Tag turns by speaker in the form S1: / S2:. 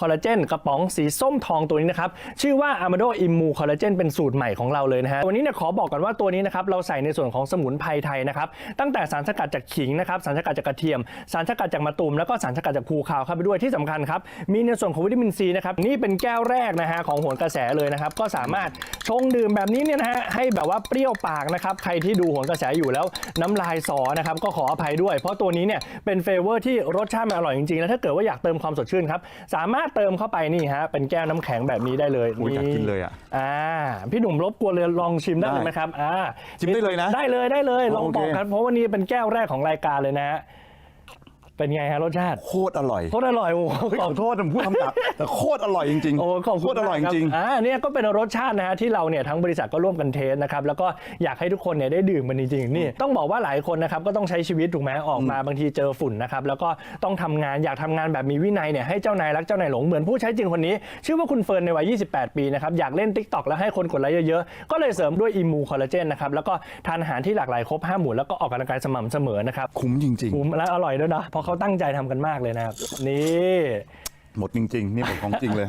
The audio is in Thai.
S1: คอลลาเจนกระป๋องสีส้มทองตัวนี้นะครับ ชื่อว่า Amado Immu Collagen เป็นสูตรใหม่ของเราเลยนะฮะ วันนี้เนี่ยขอบอกกันว่าตัวนี้นะครับ เราใส่ในส่วนของสมุนไพรไทยนะครับ ตั้งแต่สารสกัดจากขิงนะครับ สารสกัดจากกระเทียม สารสกัดจากมะตูม แล้วก็สารสกัดจากภูคาวเข้าไปด้วยที่สำคัญครับ มีในส่วนของวิตามินซีนะครับ นี่เป็นแก้วแรกนะฮะของโหนกระแสเลยนะครับ ก็สามารถชงดื่มแบบนี้เนี่ยนะฮะให้แบบว่าเปรี้ยวปากนะครับใครที่ดูโหนกระแสอยู่แล้วน้ำลายสอนะครับก็ขออภัยด้วย เพราะตัวนี้เนี่ยเป็นเฟเวอร์ที่รสชาติมันอร่อยจริงๆแล้วถ้าเกิดว่าอยากเติมความสดชื่นครับสามารถเติมเข้าไปนี่ฮะเป็นแก้วน้ำแข็งแบบนี้ได้เลย
S2: โอ้ยอยากกินเลยอะ
S1: อ่าพี่หนุ่มรบกวนเลยลองชิมได้
S2: ได้
S1: ไหมครับอ่า
S2: ชิมได้เลยนะ
S1: ได้เลยได้เลย ลอง
S2: โอเค
S1: บอกครับเพราะวันนี้เป็นแก้วแรกของรายการเลยนะฮะ เป็นไงฮะรสชาติ
S2: โคตรอร่อย
S1: โคตรอร่อยโอ้โห
S2: เฮ้ยขอโทษผมพูดคำหยาบแต่โคตรอร่อยจริงๆ
S1: โอ้ขอบ
S2: โค
S1: คุณ
S2: ตรอร่อยจ
S1: มากคบ
S2: ริง
S1: อ่าเนี่ยก็เป็นรสชาตินะฮะที่เราเนี่ยทั้งบริษัทก็ร่วมกันเทสนะครับแล้วก็อยากให้ทุกคนเนี่ยได้ดื่มมันจริงๆนี่ต้องบอกว่าหลายคนนะครับก็ต้องใช้ชีวิตถูกไหมออกมาบางทีเจอฝุ่นนะครับแล้วก็ต้องทำงานอยากทำงานแบบมีวินัยเนี่ยให้เจ้านายรักเจ้านายหลงเหมือนผู้ใช้จริงคนนี้ ชื่อว่าคุณเฟิร์นในวัย 28 ปีนะครับอยากเล่น Tik t o อกแล้วให้คนกดไลค์เยอะๆก็เลยเสริมด้วยอิมูคอลลาเจนนะครับแล้วก็ทานอาหารที่หลากหลายครบห้าหมู่แล้วก็ออกกำลังกายสม่ำเสมอนะครับ
S2: ๆ คุ้มจริง
S1: คุ้มและอร่อยด้วยนะเพราะเขาตั้งใจทำกันมากเลยนะครับ นี่
S2: หมดจริง ๆ นี่หมดของจริงเลย